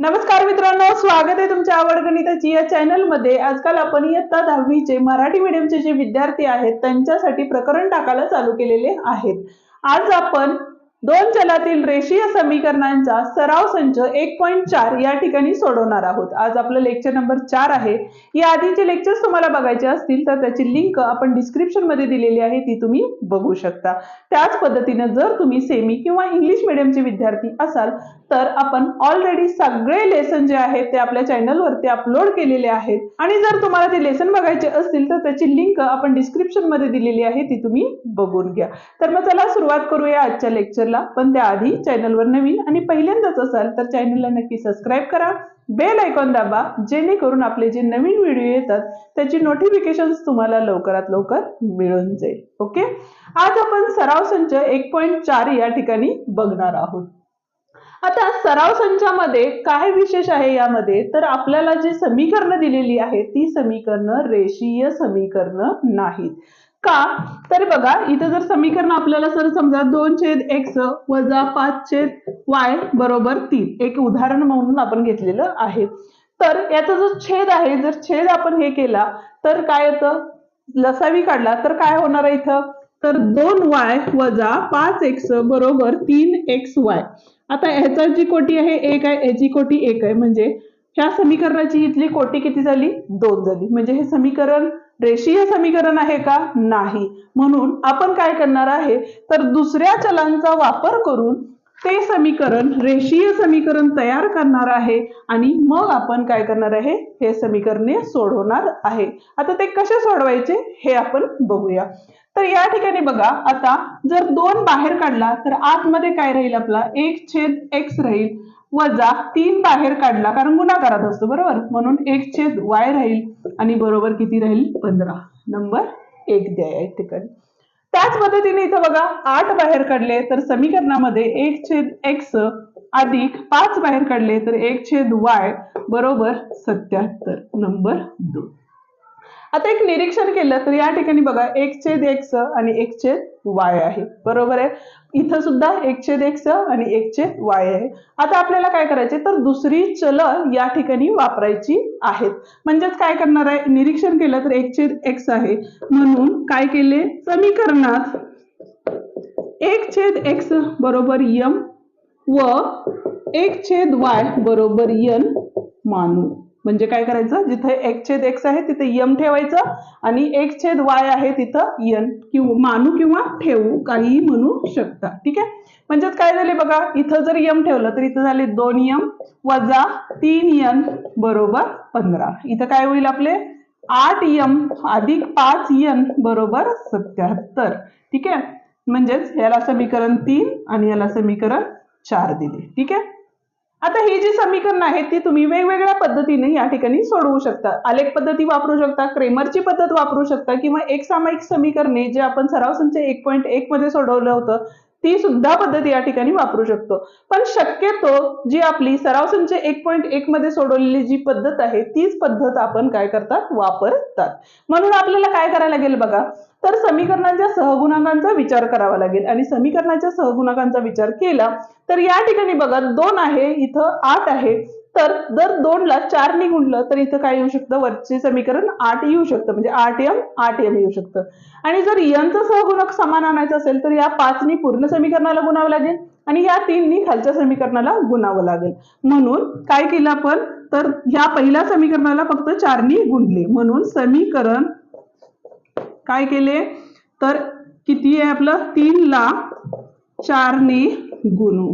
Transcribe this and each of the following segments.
नमस्कार मित्रांनो स्वागत आहे तुमच्या आवड गणिताची या चॅनलमध्ये आजकाल आपण इयत्ता दहावीचे मराठी मीडियमचे जे विद्यार्थी आहेत त्यांच्यासाठी प्रकरण टाकायला चालू केलेले आहेत. आज आपण दोन चलातील रेषीय समीकरणांचा सराव संच एक पॉईंट चार या ठिकाणी सोडवणार आहोत. आज आपलं लेक्चर नंबर चार आहे. या आधीचे लेक्चर्स तुम्हाला बघायचे असतील तर त्याची लिंक आपण डिस्क्रिप्शनमध्ये दिलेली आहे ती तुम्ही बघू शकता. त्याच पद्धतीने जर तुम्ही सेमी किंवा इंग्लिश मिडियमचे विद्यार्थी असाल तर आपण ऑलरेडी सगळे लेसन जे आहेत ते आपल्या चॅनलवरती अपलोड केलेले आहेत. आणि जर तुम्हाला ते लेसन बघायचे असतील तर त्याची लिंक आपण डिस्क्रिप्शनमध्ये दिलेली आहे ती तुम्ही बघून घ्या. तर मग चला सुरुवात करूया आजच्या लेक्चर लेक्चरला पण त्याआधी चॅनलवर नवीन आणि पहिल्यांदाच असाल तर चॅनलला नक्की सबस्क्राईब करा. बेल ऐकॉन दाबा जेणेकरून आपले जे नवीन व्हिडिओ येतात त्याची नोटिफिकेशन तुम्हाला लवकरात लवकर मिळून जाईल. ओके? आज आपण सराव संच एक पॉईंट चार या ठिकाणी बघणार आहोत. आता सराव संचामध्ये काय विशेष आहे यामध्ये? तर आपल्याला जी समीकरणं दिलेली आहेत ती समीकरणं रेषीय समीकरणं नाहीत. का? तर बघा इथं जर समीकरण आपल्याला सर समजा दोन छेद एक्स वजा पाच छेद वाय बरोबर तीन एक उदाहरण म्हणून आपण घेतलेलं आहे. तर याचा जो छेद आहे जर छेद आपण हे केला तर काय येतं लसावी काढला तर काय होणार आहे इथं? तर दोन वाय वजा पाच एक्स बरोबर तीन एक्स वाय. आता ह्याचा जी कोटी आहे एक आहे याची कोटी एक आहे. म्हणजे ह्या समीकरणाची इथली कोटी किती झाली? दोन झाली. म्हणजे हे समीकरण रेषीय समीकरण आहे का? नाही. म्हणून आपण काय करणार आहे? तर दुसऱ्या चलांचा वापर करून ते समीकरण रेषीय समीकरण तयार करणार आहे आणि मग आपण काय करणार आहे? हे समीकरणे सोडवणार आहे. आता ते कसे सोडवायचे? हे आपण बघूया. तर या ठिकाणी बघा आता जर दोन बाहेर काढला तर आतमध्ये काय राहील आपला? एक छेद एक्स राहील. वजा तीन बाहेर काढला कारण गुणाकारात असतो बरोबर? म्हणून एक छेद वाय राहील आणि बरोबर किती राहील? पंधरा. नंबर एक द्या या ठिकाणी त्याच पद्धतीने इथं बघा आठ बाहेर काढले तर समीकरणामध्ये एक छेद एक्स अधिक पाच बाहेर काढले तर एक छेद वाय बरोबर सत्याहत्तर. नंबर दोन. आता एक निरीक्षण केलं तर या ठिकाणी बघा एक छेद एक्स आणि एक छेद वाय आहे. बरोबर आहे? इथं सुद्धा एक छेद एक्स आणि एक छेद वाय आहे. आता आपल्याला काय करायचे तर दुसरी चल या ठिकाणी वापरायची आहेत. म्हणजेच काय करणार आहे? निरीक्षण केलं तर एक छेद एक्स आहे. म्हणून काय केले? समीकरणात एक छेद एक्स बरोबर यम व एक छेद वाय बरोबर यन मानू. म्हणजे काय करायचं? जिथे एक छेद एक्स आहे तिथे यम ठेवायचं आणि एक छेद वाय आहे तिथं यन किंवा मानू किंवा ठेवू काहीही म्हणू शकता. ठीक आहे? म्हणजेच काय झाले बघा इथं जर यम ठेवलं तर इथं झाले दोन यम वजा तीन यन बरोबर पंधरा. इथं काय होईल आपले? आठ यम अधिक पाच यन बरोबर सत्याहत्तर. ठीक आहे? म्हणजेच याला समीकरण तीन आणि याला समीकरण चार दिले. ठीक आहे? आता ही जी समीकरण आहेत ती तुम्ही वेगवेगळ्या पद्धतीने या ठिकाणी सोडवू शकता. आलेख पद्धती वापरू शकता क्रेमरची पद्धत वापरू शकता किंवा एक सामायिक समीकरणे जे आपण सराव संच एक पॉईंट एक मध्ये सोडवलं होतं ती सुद्धा पद्धत या ठिकाणी वापरू शकतो. पण शक्यतो जी आपली सराव संच एक पॉईंट एक मध्ये सोडवलेली जी पद्धत आहे तीच पद्धत आपण काय करतात? वापरतात. म्हणून आपल्याला काय करायला लागेल बघा? तर समीकरणाच्या सहगुणांकांचा विचार करावा लागेल. आणि समीकरणाच्या सहगुणांकांचा विचार केला तर या ठिकाणी बघा दोन आहे इथं आठ आहे. तर जर दोनला चारने गुणलं तर इथं काय येऊ शकतं? वरचे समीकरण आठ येऊ शकतं. म्हणजे आठ एम आठ एम येऊ शकतं. आणि जर यंत्र सहगुणक समान आणायचं असेल तर या पाचनी पूर्ण समीकरणाला गुणावं लागेल आणि या तीननी खालच्या समीकरणाला गुणावं लागेल. म्हणून काय केलं आपण? तर ह्या पहिल्या समीकरणाला फक्त चारनी गुणले. म्हणून समीकरण काय केले? तर किती आहे आपलं? तीन ला चारने गुणू.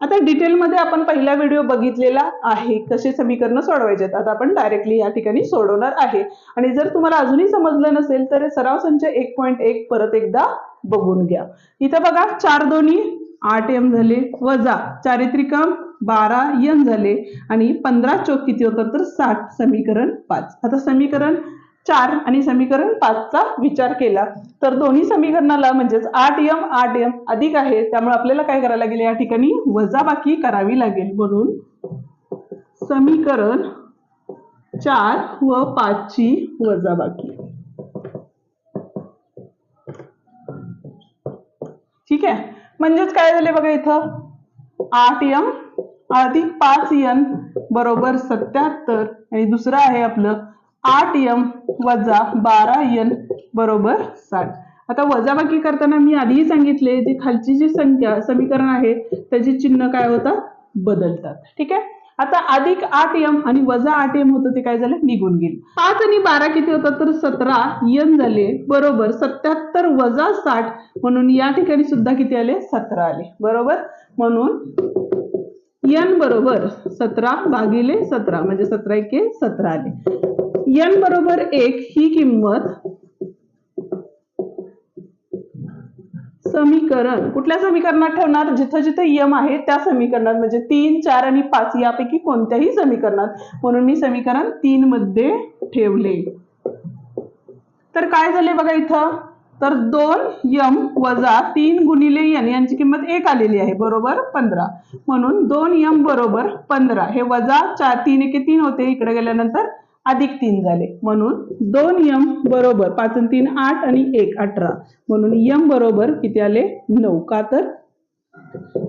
आता डिटेलमध्ये आपण पहिला व्हिडिओ बघितलेला आहे. कसे समीकरण सोडवायचे आता आपण डायरेक्टली या ठिकाणी सोडवणार आहे. आणि जर तुम्हाला अजूनही समजलं नसेल तर सराव संच एक पॉईंट एक परत एकदा बघून घ्या. इथं बघा चार दोन्ही आठ एम झाले वजा चारित्रिकम बारा एन झाले आणि पंधरा चौक किती होतं? तर साठ समीकरण पाच. आता समीकरण चार आणि समीकरण पाचचा विचार केला. तर दोन्ही समीकरणाला म्हणजेच आठ यम आठ यम अधिक आहे. त्यामुळे आपल्याला काय करायला लागेल? या ठिकाणी वजाबाकी करावी लागेल. म्हणून समीकरण चार व पाचची वजाबाकी. ठीक आहे? म्हणजेच काय झाले बघा इथं? आठ यम अधिक पाच यन बरोबर सत्याहत्तर. आणि दुसरं आहे आपलं आठ यम वजा बारा यन बरोबर साठ. आता वजाबाकी करताना मी आधीही सांगितले जी खालची जी संख्या समीकरण आहे त्याचे चिन्ह काय होतात? बदलतात. ठीक आहे? आता अधिक आठ यम आणि वजा आठ यम होतं ते काय झालं? निघून गेलं. पाच आणि बारा किती होतात? तर सतरा यन झाले बरोबर सत्याहत्तर वजा साठ म्हणून या ठिकाणी सुद्धा किती आले? सतरा आले. बरोबर? म्हणून यन बरोबर सतरा भागिले सतरा म्हणजे सतरा एके सतरा आले. यन बरोबर एक ही किंमत समीकरण कुठल्या समीकरणात ठेवणार? जिथं जिथं यम आहे त्या समीकरणात म्हणजे तीन चार आणि पाच यापैकी कोणत्याही समीकरणात. म्हणून मी समीकरण तीन मध्ये ठेवले. तर काय झाले बघा इथं? तर दोन यम वजा तीन गुणिले यन यांची किंमत एक आलेली आहे बरोबर पंधरा. म्हणून दोन यम बरोबर पंधरा. हे वजा चार तीन एके तीन होते इकडे गेल्यानंतर अधिक तीन झाले. म्हणून दोन यम बरोबर पाच आणि तीन आठ आणि एक अठरा. म्हणून यम बरोबर किती आले? नऊ. का तर?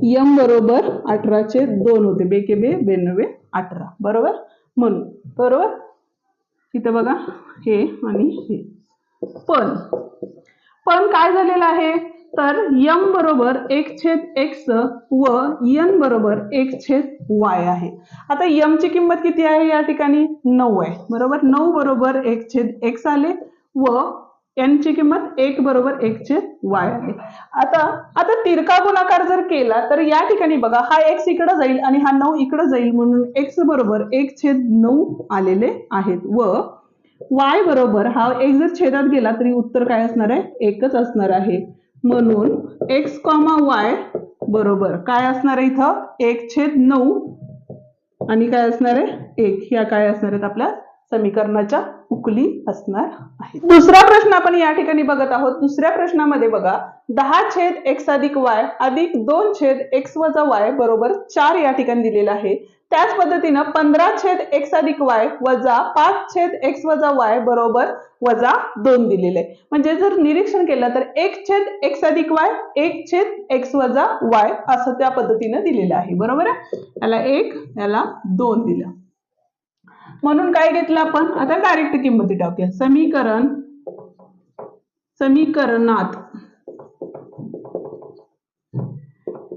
यम बरोबर अठराचे दोन होते. बेके बे बेनवे अठरा. बरोबर? म्हणून बरोबर? इथं बघा हे आणि हे. पण पण काय झालेलं आहे? तर यम बरोबर एक छेद एक्स व यन बरोबर एक छेद वाय आहे. आता यम ची किंमत किती आहे या ठिकाणी? नऊ आहे. बरोबर? नऊ बरोबर एक छेद एक्स आले व यांची किंमत एक बरोबर एक छेद वाय आले आता आता तिरका गुणाकार जर केला तर या ठिकाणी बघा हा एक्स इकडे जाईल आणि हा नऊ इकडे जाईल म्हणून एक्स बरोबर एक छेद नऊ आलेले आहेत. व वाय बरोबर हा एक जर छेदात गेला तरी उत्तर काय असणार आहे? एकच असणार आहे. म्हणून एक्स कॉमा वाय बरोबर काय असणार आहे इथं? एक छेद नऊ. आणि काय असणार आहे? एक. ह्या काय असणार आहेत आपल्या समीकरणाच्या? उकली असणार आहे. दुसरा प्रश्न आपण या ठिकाणी बघत आहोत. दुसऱ्या प्रश्नामध्ये बघा दहा छेद एक्स अधिक वाय अधिक दोन छेद एक्स वजा वाय बरोबर चार या ठिकाणी दिलेला आहे. त्याच पद्धतीनं पंधरा छेद एक्स अधिक वाय वजा पाच छेद एक्स वजा वाय बरोबर वजा दोन दिलेले. म्हणजे जर निरीक्षण केलं तर एक छेद एक्स अधिक वाय एक छेद एक्स वजा वाय असं त्या पद्धतीनं दिलेलं आहे. बरोबर आहे? याला एक याला दोन दिलं. म्हणून काय घेतलं आपण? आता डायरेक्ट किंमती टाकूया. समीकरण समीकरणात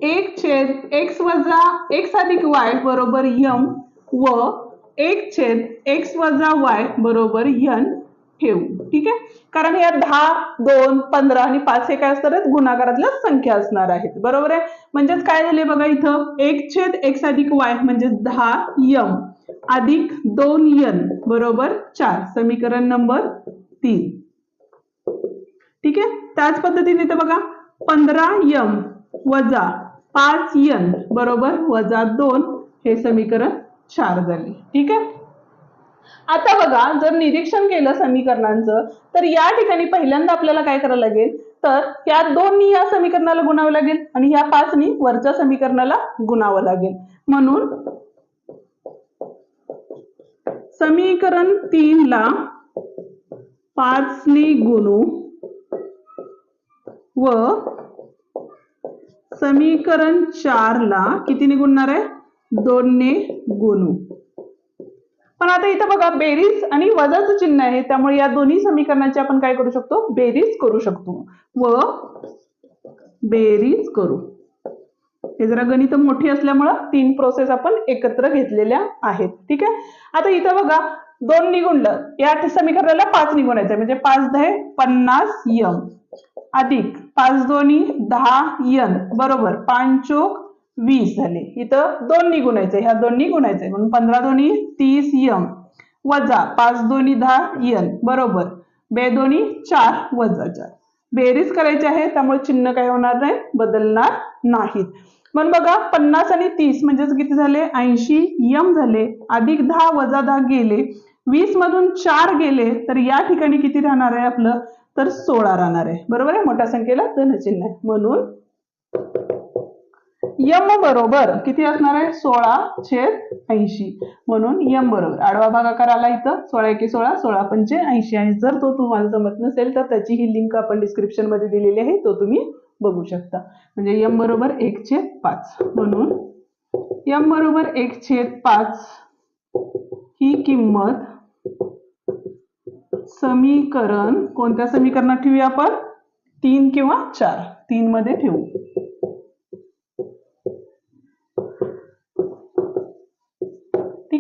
एक छेद एक्स वजा एक्स अधिक वाय बरोबर यम व एक छेद एक्स वजा वाय बरोबर यन ठेवू. ठीक आहे? कारण या दहा दोन पंधरा आणि पाच हे काय असणार आहेत? गुणाकारातल्या संख्या असणार आहेत. बरोबर आहे? म्हणजेच काय झाले बघा इथं? एक छेद एक्स अधिक वाय म्हणजे दहा यम. अधिक दोन यन. बरोबर? चार. समीकरण नंबर तीन. ठीक आहे? त्याच पद्धतीने इथं बघा. पंधरा यम वजा पाच यन. बरोबर? वजा दोन. हे समीकरण चार झाले. ठीक आहे? आता बघा जर निरीक्षण केलं समीकरणांचं तर या ठिकाणी पहिल्यांदा आपल्याला काय करावं लागेल? तर या दोननी या समीकरणाला गुणावं लागेल आणि या पाचनी वरच्या समीकरणाला गुणावं लागेल. म्हणून समीकरण तीन ला पाचने गुणू व समीकरण चार ला कितीने गुणणार आहे? दोनने गुणू. पण आता इथं बघा बेरीज आणि वजाचं चिन्ह आहे. त्यामुळे या दोन्ही समीकरणाची आपण काय करू शकतो? बेरीज करू शकतो. व बेरीज करू. हे जरा गणित मोठी असल्यामुळं तीन प्रोसेस आपण एकत्र घेतलेल्या आहेत. ठीक आहे? आता इथं बघा दोन निगुणलं या समीकरणाला पाच निगुणायचं म्हणजे पाच दहा पन्नास यम. अधिक पाच दोन्ही दहा यन. बरोबर. पांचोक वीस झाले. इथं दोन निगुणायचे ह्या दोन्ही गुणायचे म्हणून पंधरा दोन्ही तीस यम. वजा पाच दोन्ही दहा यन. बरोबर. बे दोन्ही चार. वजा चार. बेरीज करायची आहे. त्यामुळे चिन्ह काय होणार नाही? बदलणार नाहीत. मग बघा पन्नास आणि तीस म्हणजेच किती झाले? ऐंशी यम झाले. अधिक दहा वजा दहा गेले. वीस मधून चार गेले. तर या ठिकाणी किती राहणार आहे आपलं? तर सोळा राहणार आहे. बरोबर आहे? मोठ्या संख्येला धनचिन्ह आहे. म्हणून यम बरोबर किती असणार आहे? सोळा छेद ऐंशी. म्हणून यम बरोबर. आडवा भागाकार आला इथं. सोळा एके सोळा सोळा पंचे ऐंशी आणि जर तो तुम्हाला जमत नसेल तर त्याची ही लिंक आपण डिस्क्रिप्शनमध्ये दिलेली आहे. तो तुम्ही बघू शकता. म्हणजे यम बरोबर एक छेद पाच. म्हणून यम बरोबर एक छेद पाच ही किंमत समीकरण कोणत्या समीकरणात ठेवूया आपण? तीन किंवा चार. तीन मध्ये ठेवू.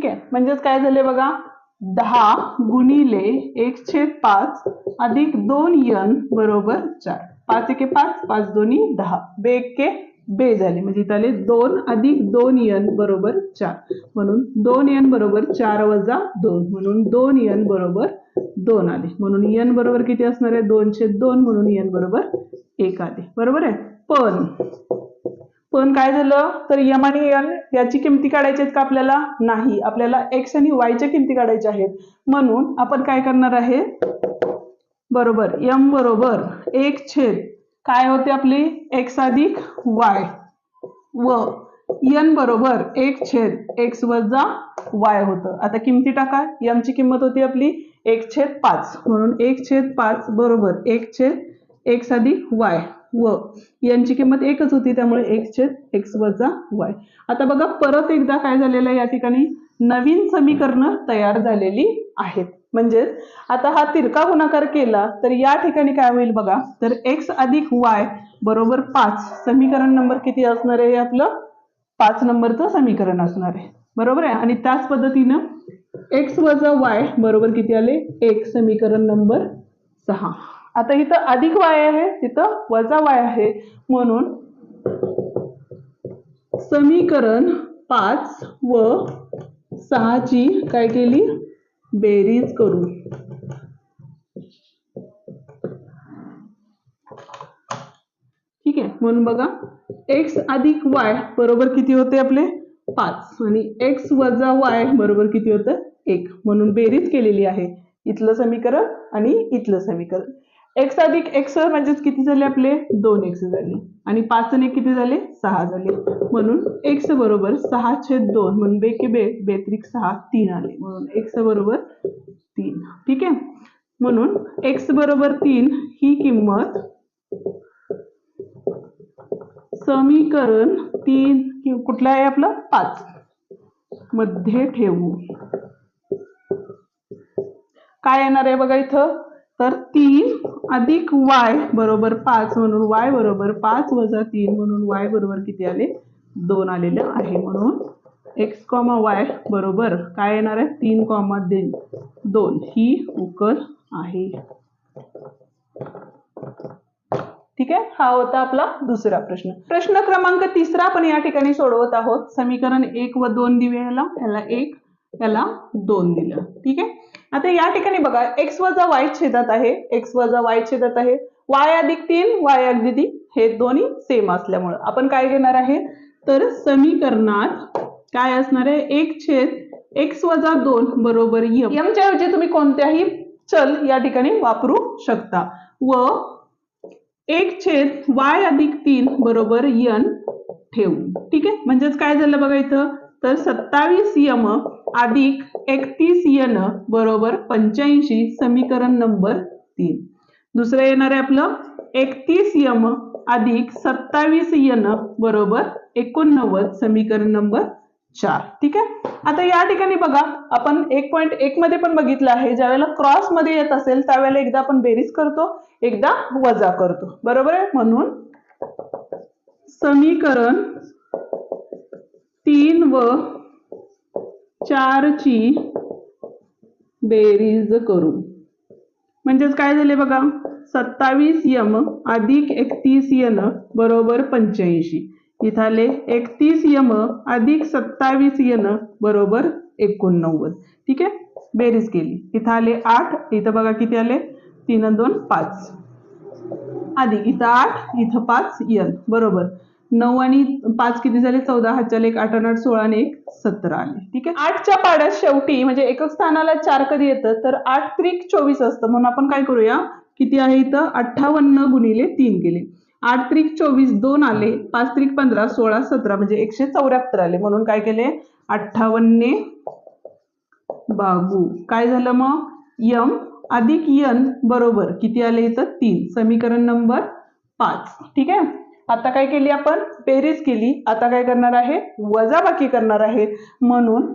ठीक आहे. म्हणजेच काय झाले बघा? दहा गुणिले एक छेद पाच अधिक दोन यन बरोबर चार. पाच एके पाच पाच दोन्ही दहा. बे एके बे झाले. म्हणजे इथे आले दोन अधिक दोन यन बरोबर चार. म्हणून दोन यन बरोबर चार वजा दोन. म्हणून दोन यन बरोबर दोन आले. म्हणून यन बरोबर किती असणार आहे? दोनशे दोन म्हणून यन बरोबर एक आले. बरोबर आहे? पण पण काय झालं? तर यम आणि एन याची किमती काढायची आहेत का आपल्याला? नाही. आपल्याला एक्स आणि वायच्या किमती काढायच्या आहेत. म्हणून आपण काय करणार आहे? बरोबर. यम बरोबर. एक छेद. काय होते आपली? एक्स अधिक वाय व यन बरोबर एक छेद. एक्स वजा वाय होतं. आता किमती टाका. यमची किंमत होती आपली एक छेद पाच. म्हणून एक छेद पाच बरोबर. एक छेद एक्स अधिक वाय व. यांची किंमत एकच होती त्यामुळे एक्स छेद एक्स वजा वाय. आता बघा परत एकदा काय झालेलं आहे या ठिकाणी? नवीन समीकरणं तयार झालेली आहेत. म्हणजेच आता हा तिरका गुणाकार केला तर या ठिकाणी काय होईल बघा? तर एक्स अधिक वाय बरोबर पाच. समीकरण नंबर किती असणार आहे आपलं? पाच नंबरचं समीकरण असणार आहे. बरोबर आहे? आणि त्याच पद्धतीनं एक्स वजा वाय बरोबर किती आले? एक. समीकरण नंबर सहा. आता इथं अधिक वाय आहे तिथं वजा वाय आहे. म्हणून समीकरण पाच व सहाची काय केली? बेरीज करू ठीक आहे म्हणून बघा. एक्स अधिक वाय बरोबर किती होते आपले? पाच. आणि एक्स वजा वाय बरोबर किती होतं? एक. म्हणून बेरीज केलेली आहे. इथलं समीकरण आणि इथलं समीकरण. एक्स अधिक एक्स म्हणजेच किती झाले आपले? दोन एक्स झाले. आणि पाच आणि किती झाले? सहा झाले. म्हणून एक्स बरोबर सहा छेद दोन म्हणून बेके बे बेत्रिक सहा तीन आले. म्हणून एक्स बरोबर तीन. ठीक आहे? म्हणून एक्स बरोबर तीन ही किंमत समीकरण तीन कुठलं आहे आपलं? पाच. मध्ये ठेवू. काय येणार आहे बघा इथं? तर तीन अधिक वाय बरोबर पाच म्हणून वाय बरोबर पाच वजा तीन म्हणून वाय बरोबर किती आले? दोन आलेलं आहे म्हणून एक्स कॉमा वाय बरोबर काय येणार आहे? तीन कॉमा दे दोन. ही उकल आहे. ठीक आहे? हा होता आपला दुसरा प्रश्न. प्रश्न क्रमांक तिसरा आपण या ठिकाणी सोडवत आहोत. समीकरण एक व दोन दिवे याला याला एक याला दोन दिलं. ठीक आहे? आता या ठिकाणी बघा एक्स वजा वाय छेदात आहे. एक्स वजा वाय छेदात आहे. वाय अधिक तीन वाय अधिक तीन. हे दोन्ही सेम असल्यामुळं. आपण काय घेणार आहे? तर समीकरणात काय असणार आहे? एक छेद एक्स वजा दोन बरोबर यम यमच्या ऐवजी तुम्ही कोणत्याही चल या ठिकाणी वापरू शकता. व एक छेद वाय अधिक तीन बरोबर यन ठेवू ठीक आहे? म्हणजेच काय झालं बघा इथं? तर सत्तावीस यम अधिक एकतीस यन बरोबर पंच्याऐंशी समीकरण नंबर तीन. दुसरं येणार आहे आपलं एकतीस यम अधिक सत्तावीस यन बरोबर एकोणनव्वद समीकरण नंबर चार. ठीक आहे? आता या ठिकाणी बघा आपण एक पॉईंट एक मध्ये पण बघितलं आहे. ज्यावेळेला क्रॉसमध्ये येत असेल त्यावेळेला एकदा आपण बेरीज करतो एकदा वजा करतो. बरोबर आहे? म्हणून समीकरण तीन व चारची बेरीज करू. म्हणजेच काय झाले बघा? सत्तावीस यम अधिक एकतीस यन बरोबर पंच्याऐंशी. इथं आले एकतीस यम अधिक सत्तावीस यन बरोबर एकोणनव्वद. ठीक आहे? बेरीज केली. इथं आले आठ. इथं बघा किती आले? तीन दोन पाच. आधी इथं आठ इथं पाच यन बरोबर. नऊ आणि पाच किती झाले? चौदा. हातच्या एक आठ आणि आठ सोळा आणि एक सतरा आले. ठीक आहे? आठच्या पाड्यात शेवटी म्हणजे एकक स्थानाला चार कधी येतं? तर आठ त्रिक चोवीस असतं. म्हणून आपण काय करूया? किती आहे इथं? अठ्ठावन्न गुणिले तीन केले. आठ त्रिक चोवीस दोन आले. पाच त्रिक पंधरा सोळा सतरा म्हणजे एकशे चौऱ्याहत्तर आले. म्हणून काय केले? अठ्ठावन्ने बागू. काय झालं मग? यम अधिक यन बरोबर किती आले इथं? तीन. समीकरण नंबर पाच. ठीक आहे? आता काय केली आपण? बेरीज केली. आता काय करणार आहे? वजाबाकी करणार आहे. म्हणून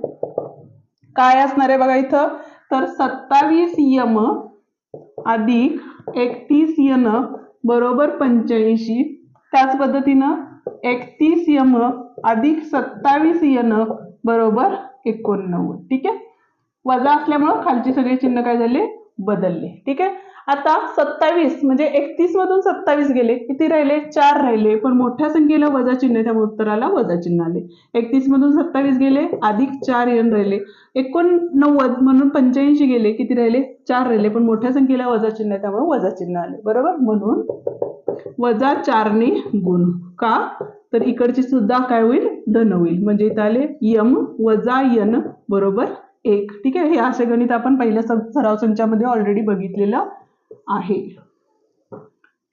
काय असणार आहे बघा इथं? तर सत्तावीस यम अधिक एकतीस यन बरोबर पंच्याऐंशी. त्याच पद्धतीनं एकतीस यम अधिक सत्तावीस यन बरोबर एकोणनव्वद. ठीक आहे? वजा असल्यामुळं खालची सगळे चिन्ह काय झाले? बदलले. ठीक आहे? आता सत्तावीस म्हणजे एकतीस मधून सत्तावीस गेले. किती राहिले? चार राहिले. पण मोठ्या संख्येला वजा चिन्ह आहे, त्यामुळे उत्तराला वजा चिन्ह आले. एकतीस मधून सत्तावीस गेले अधिक चार यन राहिले. एकोणनव्वद म्हणून पंच्याऐंशी गेले किती राहिले? चार राहिले. पण मोठ्या संख्येला वजा चिन्ह त्यामुळे वजा चिन्ह आले. बरोबर? म्हणून वजा चारने गुण. का? तर इकडची सुद्धा काय होईल? धन होईल. म्हणजे इथं आले यम वजा यन बरोबर एक. ठीक आहे? हे असे गणित आपण पहिल्या सराव संचामध्ये ऑलरेडी बघितलेलं. आहे.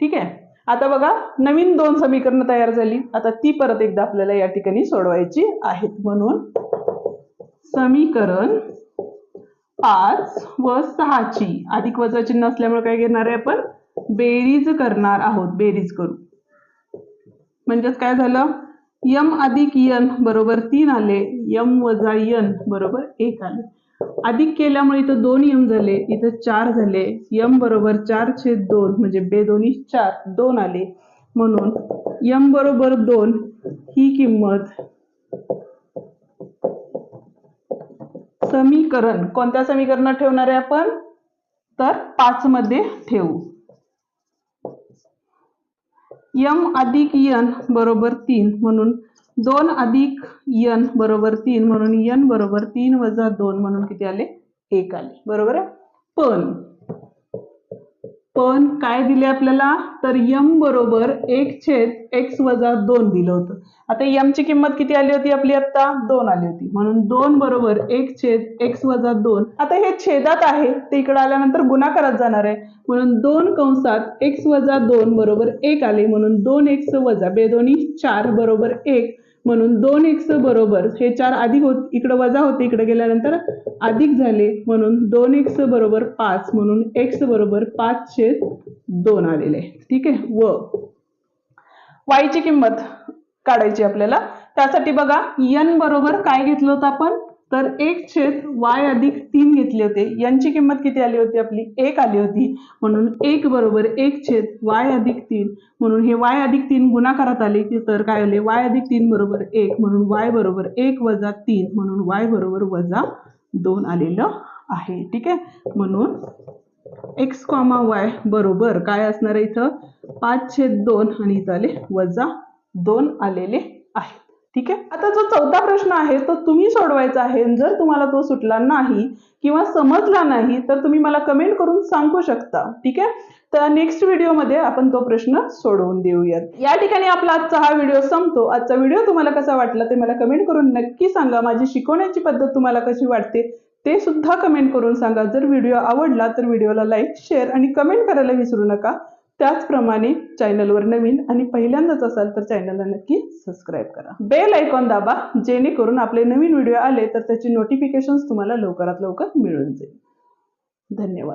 ठीक आहे? आता बघा नवीन दोन समीकरणं तयार झाली. आता ती परत एकदा आपल्याला या ठिकाणी सोडवायची आहेत. म्हणून समीकरण पाच व सहाची अधिक वजा चिन्ह असल्यामुळे काय घेणार आहे आपण? बेरीज करणार आहोत. बेरीज करू. म्हणजेच काय झालं? यम अधिक यन बरोबर तीन आले. यम वजा यन बरोबर एक आले. अधिक केल्यामुळे इथं दोन यम झाले इथं चार झाले. यम बरोबर चार छेद दोन म्हणजे बेदोनी चार दोन आले. म्हणून यम बरोबर दोन ही किंमत समीकरण कोणत्या समीकरणात ठेवणार आहे आपण? तर पाच मध्ये ठेवू. यम अधिक यन बरोबर तीन म्हणून दोन अधिक यन बरोबर तीन म्हणून यन बरोबर तीन वजा दोन म्हणून किती आले? एक आले. बरोबर आहे? पण पण काय दिले आपल्याला? तर यम बरोबर एक छेद एक्स वजा दोन दिलं होतं. आता यम ची किंमत किती आली होती आपली आता दोन आली होती. म्हणून दोन बरोबर एक छेद एक्स वजा दोन. आता हे छेदात आहे. ते इकडे आल्यानंतर गुणाकारात जाणार आहे. म्हणून दोन कंसात एक्स वजा दोन बरोबर एक आले. म्हणून दोन एक्स वजा बेदोनी चार बरोबर एक. म्हणून दोन एक्स बरोबर हे चार अधिक होत इकडे वजा होते इकडे गेल्यानंतर अधिक झाले. म्हणून दोन एक्स बरोबर पाच म्हणून एक्स बरोबर पाच छेद दोन आलेले. ठीक आहे? व. वायची किंमत काढायची आपल्याला. त्यासाठी बघा यन बरोबर काय घेतलं होतं आपण? तर एक छेद वाय अधिक तीन घेतले होते. यांची किंमत किती आली होती आपली? एक आली होती. म्हणून एक बरोबर एक छेद वाय अधिक तीन. म्हणून हे वाय अधिक तीन गुणाकारात आले की तर काय आले? वाय अधिक तीन बरोबर एक. म्हणून वाय बरोबर एक वजा तीन. म्हणून वाय बरोबर वजा दोन आलेलं आहे. ठीक आहे? म्हणून एक्स कॉमा वाय बरोबर काय असणार आहे इथं? पाच छेद दोन आणि इथं आले वजा दोन आलेले आहे. ठीक आहे? आता जो चौथा प्रश्न आहे तो तुम्ही सोडवायचा आहे. जर तुम्हाला तो सुटला नाही किंवा समजला नाही तर तुम्ही मला कमेंट करून सांगू शकता. ठीक आहे? तर नेक्स्ट व्हिडिओमध्ये आपण तो प्रश्न सोडवून देऊयात. या ठिकाणी आपला आजचा हा व्हिडिओ संपतो. आजचा व्हिडिओ तुम्हाला कसा वाटला ते मला कमेंट करून नक्की सांगा. माझी शिकवण्याची पद्धत तुम्हाला कशी वाटते ते सुद्धा कमेंट करून सांगा. जर व्हिडिओ आवडला तर व्हिडिओला लाईक शेअर आणि कमेंट करायला विसरू नका. त्याचप्रमाणे चॅनलवर नवीन आणि पहिल्यांदाच असाल तर चॅनलला नक्की सबस्क्राईब करा. बेल आयकॉन दाबा जेणेकरून आपले नवीन व्हिडिओ आले तर त्याची नोटिफिकेशन्स तुम्हाला लवकरात लवकर मिळून जाईल. धन्यवाद.